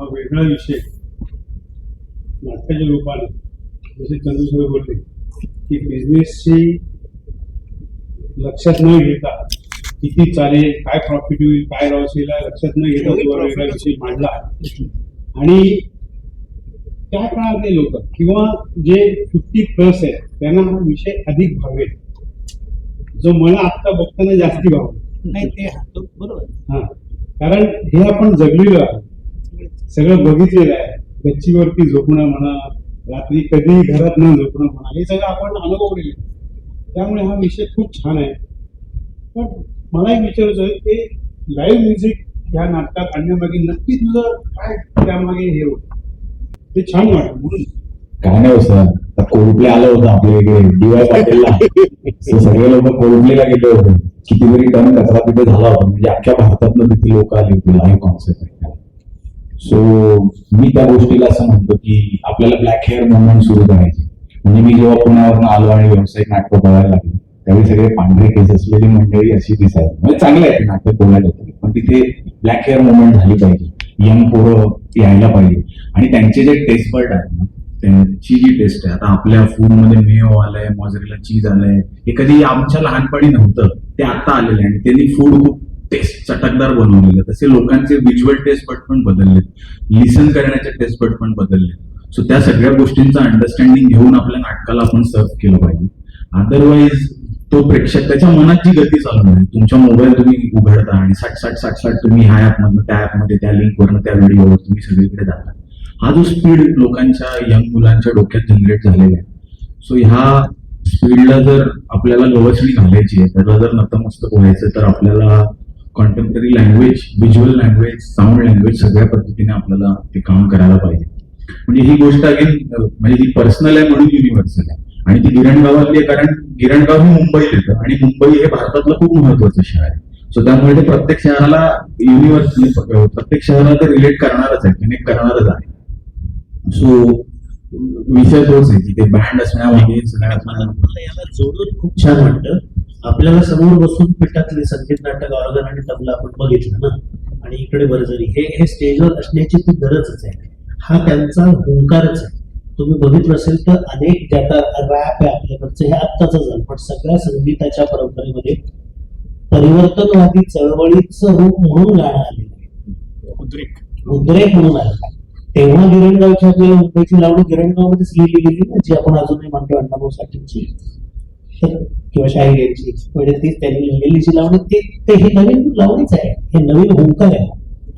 हा वेगळा विषय. नाटकाच्या रूपाने. जसे चंद्रशेखर बोलले की बिझनेसची लक्षात न घेता किती चालेल काय प्रॉफिट होईल काय लॉस येईल लक्षात न घेता तो वेगळा विषय मांडला. आणि त्या काळातले लोक किंवा जे फिफ्टी प्लस आहेत त्यांना हा विषय अधिक भावेल. जो मला आत्ता बघताना जास्ती भावला. नाही ते बरोबर. हा. कारण हे आपण जगलेलो आहे सगळं बघितलेलं आहे. गच्चीवरती झोपणं म्हणा रात्री कधी घरात न झोपणं म्हणा हे सगळं आपण अनुभवलेलं आहे. त्यामुळे हा विषय खूप छान आहे. पण मला एक विचारायचं आहे की लाईव्ह म्युझिक ह्या नाटकात आणण्यामागे नक्की तुझं काय त्यामागे हे होत? ते छान वाटतं म्हणून. काय नाही होत आता कोल्डप्ले आलं होतं आपल्या इकडे डीवाय पाटीलला. सगळे लोक कोल्डप्लेला गेले होते. कितीतरी टन कचरा तिथे झाला होता. म्हणजे अख्ख्या भारतातनं तिथे लोक आले होते लाईव्ह कॉन्सर्ट सो मी त्या गोष्टीला असं म्हणतो की आपल्याला ब्लॅक हेअर मुवमेंट सुरू करायची. म्हणजे मी जेव्हा पुण्यावरून आलो आणि व्यावसायिक नाटकं बघायला लागलो त्यावेळी सगळे पांढरे केस असलेली मंडळी अशी दिसायची. म्हणजे चांगले आहेत नाटक बोलायला येतात पण तिथे ब्लॅक हेअर मुवमेंट झाली पाहिजे. यंग पोरं यायला पाहिजे. आणि त्यांचे जे टेस्ट बर्ड आहेत ना त्यांची जी टेस्ट आहे आता आपल्या फूडमध्ये मेओ आलंय मॉझरेला चीज आलंय हे कधी आमच्या लहानपणी नव्हतं. ते आता आलेलं आहे आणि त्यांनी फूड खूप टेस्ट चटकदार बनवलेलं तसे लोकांचे व्हिज्युअल टेस्ट पट पण बदलले. लिसन करण्याचे टेस्ट पट पण बदलले. सो त्या सगळ्या गोष्टींचं अंडरस्टँडिंग घेऊन आपल्या नाटकाला आपण सर्व केलं पाहिजे. अदरवाईज तो प्रेक्षक त्याच्या मनात जी गती चालू आहे तुमच्या मोबाईल तुम्ही उघडता आणि साठ साठ साठ साठ तुम्ही ह्या ऍपमधनं त्या ऍपमध्ये त्या लिंकवरनं त्या व्हिडिओवर तुम्ही सगळीकडे जाता. हा जो स्पीड लोकांच्या यंग मुलांच्या डोक्यात जनरेट झालेला आहे. सो ह्या स्पीडला जर आपल्याला गवसणी घालायची आहे त्याला जर नतमस्तक व्हायचं तर आपल्याला contemporary language visual language sound language सगळ्या पद्धतीने आपल्याला ते काम करायला पाहिजे. म्हणजे ही गोष्ट अगेन म्हणजे ही पर्सनल आहे म्हणून युनिव्हर्सल आहे. आणि ती गिरणगावातली आहे कारण गिरणगाव हे मुंबईत येतं आणि मुंबई हे भारतातलं खूप महत्वाचं शहर आहे. सो त्यामुळे ते प्रत्येक शहराला युनिव्हर्सल प्रत्येक शहराला ते रिलेट करणारच आहे कनेक्ट करणारच आहे. सो विषय तोच आहे की ते बँड असण्यामागे सगळ्यात मला याला जोडून खूप छान वाटतं. आपल्याला समोर बसून पिठातले संगीत नाटक ऑर्गन आणि तबला आपण बघितलं ना? आणि इकडे बरजरी हे हे स्टेजवर असण्याची ती गरजच आहे. हा त्यांचा हुंकारच आहे. तुम्ही बघितलं असेल तर अनेक जे आता रॅप आहे आपल्याकडचं हे आत्ताच झालं. पण सगळ्या संगीताच्या परंपरेमध्ये परिवर्तनवादी चळवळीचं रूप म्हणून गाणं आलेलं आहे. उद्रेक. उद्रेक म्हणून आला तेव्हा गिरणगावची आपल्याला मुंबईची लावणी गिरणगावमध्येच लिहिली गेली ना जी आपण अजूनही म्हणतो अण्णाभाऊ साठेंची? किंवा शाहीर यांची म्हणजे तीच त्यांनी लिहिलेली जी लावणी ती ते हे नवीन लावणीच आहे. हे नवीन हुंकार आहे.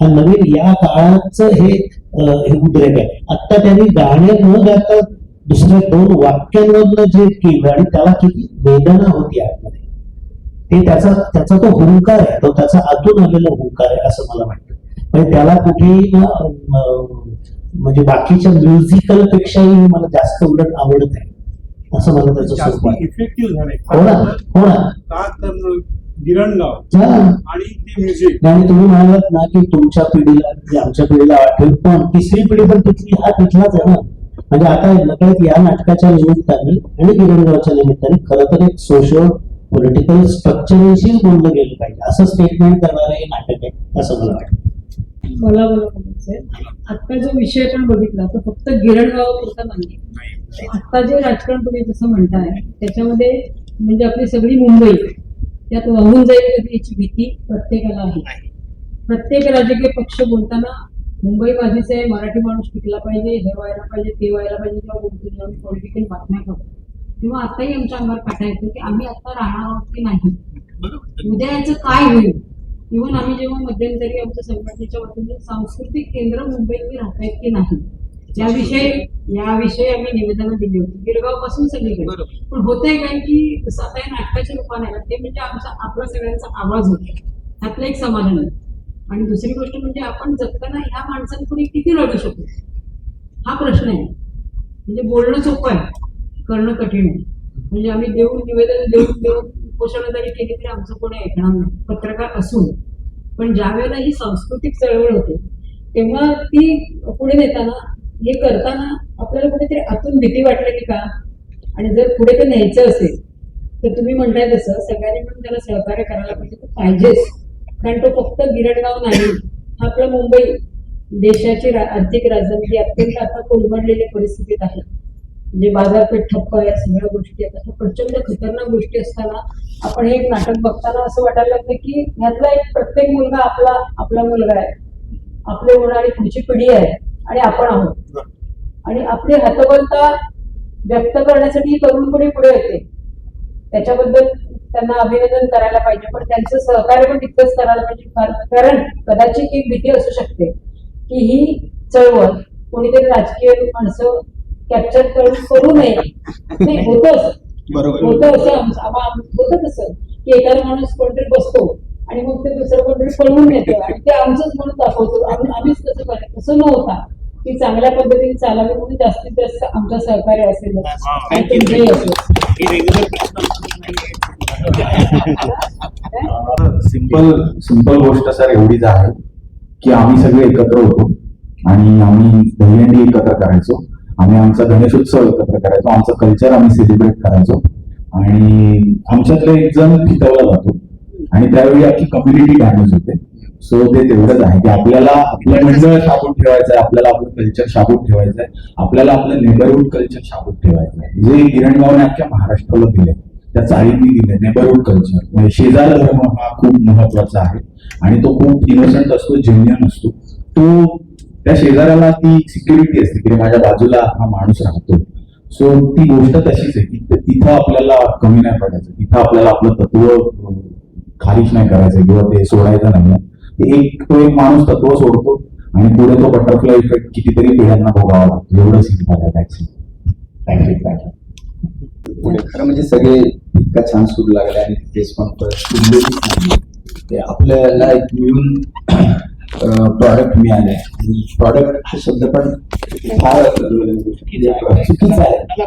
हा नवीन या काळाचं हे हे उद्रेक आहे. आता त्यांनी गाणे न गाता दुसऱ्या दोन वाक्यांवरनं जे केलं आणि त्याला किती वेदना होती आतमध्ये. ते त्याचा त्याचा तो हुंकार आहे. तो त्याचा आतून आलेला हुंकार आहे असं मला वाटतं. म्हणजे त्याला कुठेही म्हणजे बाकीच्या म्युझिकल पेक्षाही मला जास्त उलट आवडत आहे असं मला त्याचं स्वरूप आहे. इफेक्टिव्ह झाले हो ना हो ना. का तर गिरणगाव. आणि ते म्युझिक आणि तुम्ही म्हणालात ना की तुमच्या पिढीला म्हणजे आमच्या पिढीला आठवेल पण तिसरी पिढी पण तिथली हा तिथलाच आहे ना. म्हणजे आता नकळत या नाटकाच्या निमित्ताने आणि गिरणगावच्या निमित्ताने खरं तर एक सोशल पॉलिटिकल स्ट्रक्चरशी बोललं गेलं पाहिजे. असं स्टेटमेंट करणारं हे नाटक आहे असं मला वाटतं. मला मला म्हणायचंय आता जो विषय आपण बघितला तो फक्त गिरणगावापुरता नाही. आता जे राजकारण तुम्ही जसं म्हणताय त्याच्यामध्ये म्हणजे आपली सगळी मुंबई त्यात वाहून जाईल याची भीती प्रत्येकाला आहे. प्रत्येक राजकीय पक्ष बोलताना मुंबई माझीच आहे मराठी माणूस टिकला पाहिजे हे व्हायला पाहिजे ते व्हायला पाहिजे जेव्हा बोलतो पॉलिटिकल बातम्या करतो तेव्हा आताही आमच्या अंगावर काटा येतो की आम्ही आता राहणार आहोत की नाही. उद्या याचं काय होईल? इव्हन आम्ही जेव्हा मध्यंतरी आमच्या संघटनेच्या वतीने सांस्कृतिक केंद्र मुंबईत मी राहतायत की नाही याविषयी याविषयी आम्ही निवेदनं दिली होती गिरगावपासून सगळीकडे पण होतंय काय की आता या नाटकाच्या रूपाने ते म्हणजे आमचा आपला सगळ्यांचा आवाज होता त्यातलं एक समाधान आहे आणि दुसरी गोष्ट म्हणजे आपण जगताना ह्या माणसांपुढे किती लढू शकतो हा प्रश्न आहे म्हणजे बोलणं सोपं आहे करणं कठीण आहे म्हणजे आम्ही देऊन निवेदन देऊन देऊन उपोषणं जरी केली तरी आमचं कोणी ऐकणार नाही पत्रकार असून पण ज्या वेळेला ही सांस्कृतिक चळवळ होते तेव्हा ती पुढे नेताना हे करताना आपल्याला कुठेतरी आतून भीती वाटली की का? आणि जर पुढे ते न्यायचं असेल तर तुम्ही म्हणताय तसं सगळ्यांनी म्हणून त्याला सहकार्य करायला पाहिजे तो पाहिजेच. कारण तो फक्त गिरणगाव नाही हा आपला मुंबई देशाची आर्थिक राजधानी ही अत्यंत आता कोलमडलेल्या परिस्थितीत आहे. म्हणजे बाजारपेठ ठप्प या सगळ्या गोष्टी आहेत. अशा प्रचंड खतरनाक गोष्टी असताना आपण हे एक नाटक बघताना असं वाटायला लागतं की ह्यातला एक प्रत्येक मुलगा आपला आपला मुलगा आहे. आपले होणारी पुढची पिढी आहे आणि आपण आहोत. आणि आपली हतबलता व्यक्त करण्यासाठी तरुण पिढी पुढे येते? त्याच्याबद्दल त्यांना अभिनंदन करायला पाहिजे पण त्यांचं सहकार्य पण तितकंच करायला पाहिजे. कारण कदाचित एक भीती असू शकते की ही चळवळ कोणीतरी राजकीय माणसं कॅप्चर करून करू नये. नाही होतं बरोबर. होतं असं होतं तसं. की एखादा माणूस कोणतरी बसतो आणि मग ते दुसरं कोणतरी पळवून येतं आणि ते आमचंच म्हणून दाखवतो. आम्ही- आम्हीच तसं करायचं. तसं न होता ती चांगल्या पद्धतीने चालावी म्हणून जास्तीत जास्त आमचं सहकार्य असेल आणि तुमचंही असेल. सिंपल सिंपल गोष्ट सर एवढीच आहे की आम्ही सगळे एकत्र होतो आणि आम्ही दहीहंडी एकत्र करायचो. आम्ही आमचा गणेशोत्सव एकत्र करायचो आमचं कल्चर आम्ही सेलिब्रेट करायचो. आणि आमच्यातले एक जण फितवला जातो. आणि त्यावेळी आपली कम्युनिटी डॅमेज होते. सो ते तेवढंच आहे की आपल्याला आपलं मंडळ शाबूत ठेवायचं आहे आपल्याला आपलं कल्चर शाबूत ठेवायचं आहे आपल्याला आपलं नेबरहूड कल्चर शाबूत ठेवायचं आहे जे गिरणगावने अख्ख्या महाराष्ट्राला दिले त्या चाळींनी दिले नेबरहूड कल्चर म्हणजे शेजार धर्म हा खूप महत्त्वाचा आहे. आणि तो खूप इनोसंट असतो जेन्युअन असतो. तो त्या शेजाऱ्याला ती सिक्युरिटी असते की माझ्या बाजूला हा माणूस राहतो. सो ती गोष्ट तशीच आहे की तिथं आपल्याला कमी नाही पडायचं तिथं आपल्याला आपलं तत्व अं, खारिज नाही करायचं किंवा ते सोडायचं नाही. एक तो एक माणूस तत्व सोडतो आणि पुढे तो बटरफ्लाय इफेक्ट कितीतरी पिढ्यांना भोगावा लागतो. एवढं सिंपल आहे थँक्यू थँक्यू पुढे खरं म्हणजे सगळे इतका छान सूर लागला आणि तेच पण परत ते आपल्याला एक मिळून प्रॉडक्ट मिळाले आणि प्रॉडक्ट हा शब्द पण फार चुकीचा आहे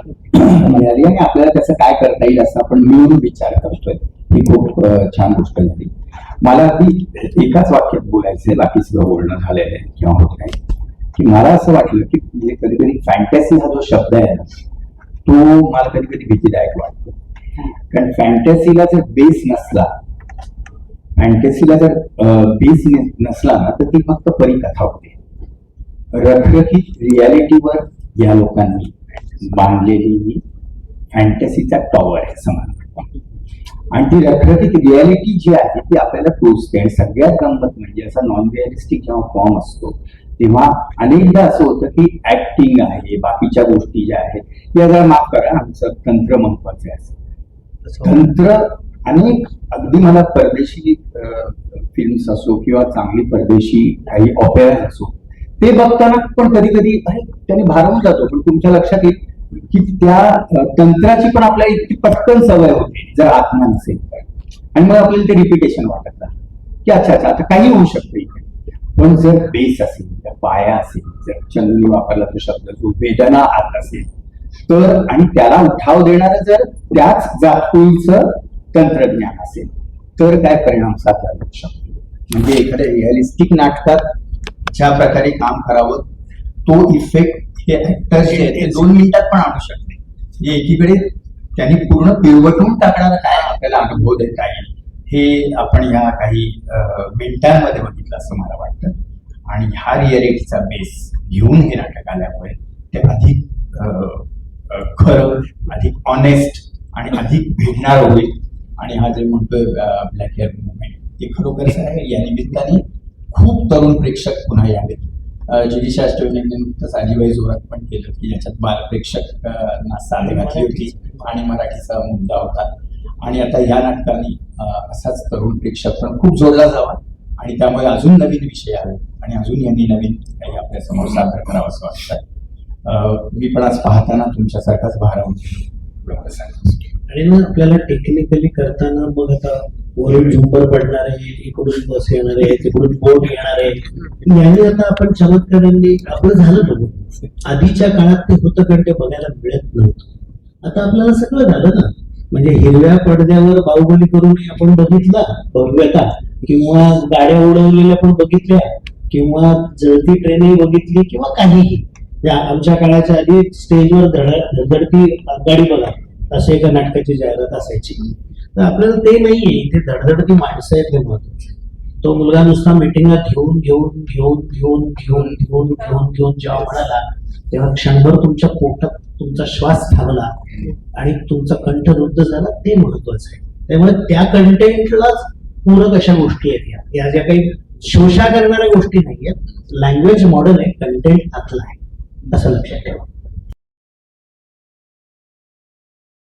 मिळाली आणि आपल्याला त्याचं काय करता येईल असं आपण मिळून विचार करतोय. ही खूप छान गोष्ट झाली. मला अगदी एकाच वाक्यात बोलायचंय बाकी सगळं बोलणं झालेलं आहे किंवा होत नाही. की मला असं वाटलं की म्हणजे कधी कधी फॅन्टॅसी हा जो शब्द आहे ना तो मला कधी कधी भीतीदायक वाटतो. कारण फॅन्टॅसीला जर बेस नसला फॅन्टसीला जर बेस नसला ना तर ती फक्त परिकथा होते. रखरखीत रियालिटीवर या लोकांनी बांधलेली ही फॅन्टसीचा टॉवर आहे वाटतं आणि ती रखरखीत रियालिटी जी आहे ती आपल्याला टोचते आणि सगळ्यात गंमत म्हणजे असा नॉन रिअलिस्टिक जेव्हा फॉर्म असतो. तेव्हा अनेकदा असं होतं की ऍक्टिंग आहे बाकीच्या गोष्टी ज्या आहेत या जरा माफ करा आमचं तंत्र महत्वाचं आहे तंत्र अनेक अगदी मला परदेशी फिल्म्स असो किंवा चांगली परदेशी काही ऑपेराज असो ते बघताना पण कधी कधी अरे त्याने भारावून जातो. पण तुमच्या लक्षात येईल की त्या तंत्राची पण आपल्याला इतकी पटकन सवय होते जर आत्मा नसेल तर. आणि मग आपल्याला ते रिपिटेशन वाटत राहतं. की अच्छा अच्छा आता काही होऊ शकतं इथे. पण जर बेस असेल जर पाया असेल जर चंदनी वापरला तो शब्द जो वेदना आत असेल तर आणि त्याला उठाव देणारं जर त्याच जातकुळीचं तंत्रज्ञान असेल तर काय परिणाम साधला जाऊ शकतो. म्हणजे एखाद्या रिअलिस्टिक नाटकात ज्या प्रकारे काम करावं तो इफेक्ट हे ऍक्टर्स जे आहेत ते दोन मिनिटात पण आणू शकते म्हणजे एकीकडे त्यांनी पूर्ण पिळवटून टाकणारा काय आपल्याला अनुभव देता येईल हे आपण ह्या काही मिनिटांमध्ये बघितलं असं मला वाटतं. आणि ह्या रिअलिटीचा बेस घेऊन हे नाटक आल्यामुळे ते अधिक खरं अधिक ऑनेस्ट आणि अधिक भेटणार होईल आणि हा जे म्हणतोय ब्लॅक हेअर मुवमेंट ते खरोखरच आहे. या निमित्ताने खूप तरुण प्रेक्षक पुन्हा यावेत. जी शास्त्रीय नुकतंच आजीबाई जोरात पण केलं की याच्यात बाल प्रेक्षक साधे ना घातली होती आणि मराठीचा मुद्दा होता. आणि आता या नाटकाने असाच तरुण प्रेक्षक पण खूप जोडला जावा आणि त्यामुळे अजून नवीन विषय आले आणि अजून यांनी नवीन काही आपल्यासमोर सादर करावं असं वाटतं मी पण आज पाहताना तुमच्यासारखाच भारावून एवढं सांगतो. आणि मग आपल्याला टेक्निकली करताना मग आता वरून झुंबर पडणार आहे इकडून बस येणार आहे तिकडून बोट येणार आहे याने आता आपण चमत्कारांनी आपलं झालं बघू. आधीच्या काळात ते होतं कारण ते बघायला मिळत नव्हतं. आता आपल्याला सगळं झालं ना. म्हणजे हिरव्या पडद्यावर बाहुबली करून आपण बघितला भव्यता. किंवा गाड्या उडवलेल्या पण बघितल्या. किंवा जळती ट्रेनही बघितली किंवा काहीही. आमच्या काळाच्या आधी स्टेजवर धड गाडी बघा. असं एका नाटकाची जाहिरात असायची. तर आपल्याला ते नाहीये. इथे धडधडती माणसं आहेत हे महत्वाचं तो मुलगा नुसता मिटिंगला घेऊन घेऊन घेऊन घेऊन घेऊन घेऊन घेऊन घेऊन जेव्हा म्हणाला तेव्हा क्षणभर तुमच्या पोटात तुमचा श्वास थांबला आणि तुमचा कंठ रुद्ध झाला. ते महत्वाचं आहे. त्यामुळे त्या कंटेंटलाच पूरक अशा गोष्टी आहेत या. या ज्या काही शोषा करणाऱ्या गोष्टी नाहीयेत. लँग्वेज मॉडेल आहे. कंटेंट आतला आहे. असं लक्षात ठेवा.